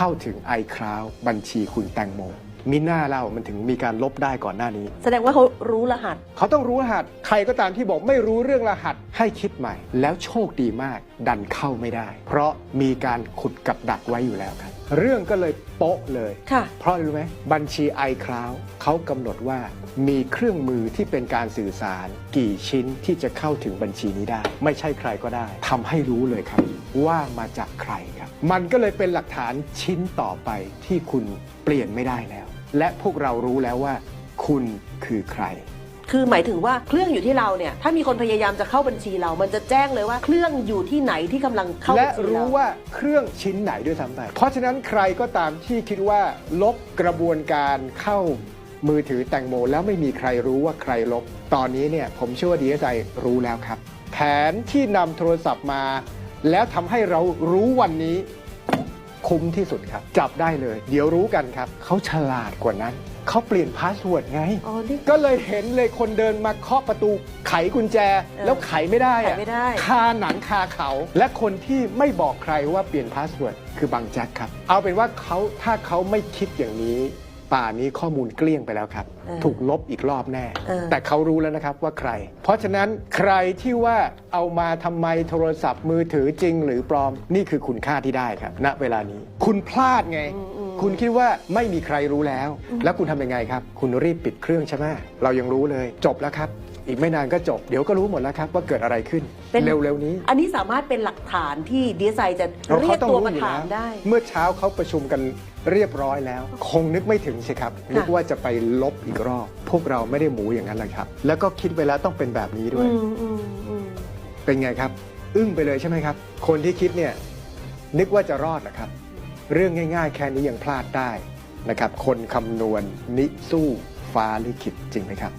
เข้าถึง iCloud บัญชีคุณแตงโม มิน่าเล่ามันถึงมีการลบได้ก่อนหน้านี้ แสดงว่าเขารู้รหัส เขาต้องรู้รหัส ใครก็ตามที่บอกไม่รู้เรื่องรหัสให้คิดใหม่ แล้วโชคดีมากดันเข้าไม่ได้ เพราะมีการขุดกับดักไว้อยู่แล้วครับ เรื่องก็เลยโป๊ะเลย ค่ะ เพราะอะไรรู้ไหมบัญชี iCloud เขากำหนดว่ามีเครื่องมือที่เป็นการสื่อสาร กี่ชิ้นที่จะเข้าถึงบัญชีนี้ได้ ไม่ใช่ใครก็ได้ทำให้รู้เลยครับ ว่ามาจากใครครับ มันก็เลยเป็นหลักฐานชิ้นต่อไปที่คุณเป ลี่ยนไม่ได้แล้ว และพวกเรารู้แล้วว่า คุณคือใคร คือหมายถึงว่าเครื่องอยู่ที่เราเนี่ย ถ้ามีคนพยายามจะเข้าบัญชีเรา มันจะแจ้งเลยว่าเครื่องอยู่ที่ไหนที่กำลังเข้าและบัญชีเรารู้ว่าเครื่องชิ้นไหนด้วยซ้ำไปเพราะฉะนั้นใครก็ตามที่คิดว่า ลบกระบวนการเข้ามือถือแตงโม แล้วไม่มีใครรู้ว่าใครลบ ตอนนี้เนี่ยผมเชื่อว่าดีเอสไอรู้แล้วครับ แผนที่นำโทรศัพท์มา แล้วทำให้เรารู้วันนี้ คุ้มที่สุดครับ จับได้เลย เดี๋ยวรู้กันครับเขาฉลาดกว่านั้นเขาเปลี่ยนพาสเวิร์ดไง อ๋อนี่ ก็เลยเห็นเลยคนเดินมาเคาะประตูไขกุญแจ แล้วไขไม่ได้อะไขไม่ได้ คาหนังคาเขา และคนที่ไม่บอกใครว่าเปลี่ยนพาสเวิร์ดคือบางแจ็คครับ เอาเป็นว่าเขาถ้าเขาไม่คิดอย่างนี้ ป่านนี้ข้อมูลเกลี้ยงไปแล้วครับเออถูกลบอีกรอบแน่เออแต่เขารู้แล้วนะครับว่าใคร เพราะฉะนั้นใครที่ว่าเอามาทำไมโทรศัพท์มือถือจริงหรือปลอมนี่คือคุณค่าที่ได้ครับ ณเวลานี้ คุณพลาดไง คุณคิดว่าไม่มีใครรู้แล้ว แล้วคุณทำยังไงครับ คุณรีบปิดเครื่องใช่ไหมเรายังรู้เลย จบแล้วครับ อีกไม่นานก็จบ เดี๋ยวก็รู้หมดแล้วครับว่าเกิดอะไรขึ้นเป็นเร็วๆนี้ อันนี้สามารถเป็นหลักฐานที่ดีไซน์จะเราเรียเขากต้องตัวรู้มาอยู่ถาแล้มวได้ เมื่อเช้าเขาประชุมกันเรียบร้อยแล้ว คงนึกไม่ถึงสิครับ นึกว่าจะไปลบอีกรอบ พวกเราไม่ได้หมูอย่างนั้นแหละครับ แล้วก็คิดไปแล้วต้องเป็นแบบนี้ด้วยอืมอืมอืมเป็นไงครับ อึ้งไปเลยใช่ไหมครับ คนที่คิดเนี่ยนึกว่าจะรอดนะครับ เรื่องง่าย ๆ แค่นี้ยังพลาดได้นะครับ คนคำนวณนิสู้ฟ้าลิขิตจริงไหมครับ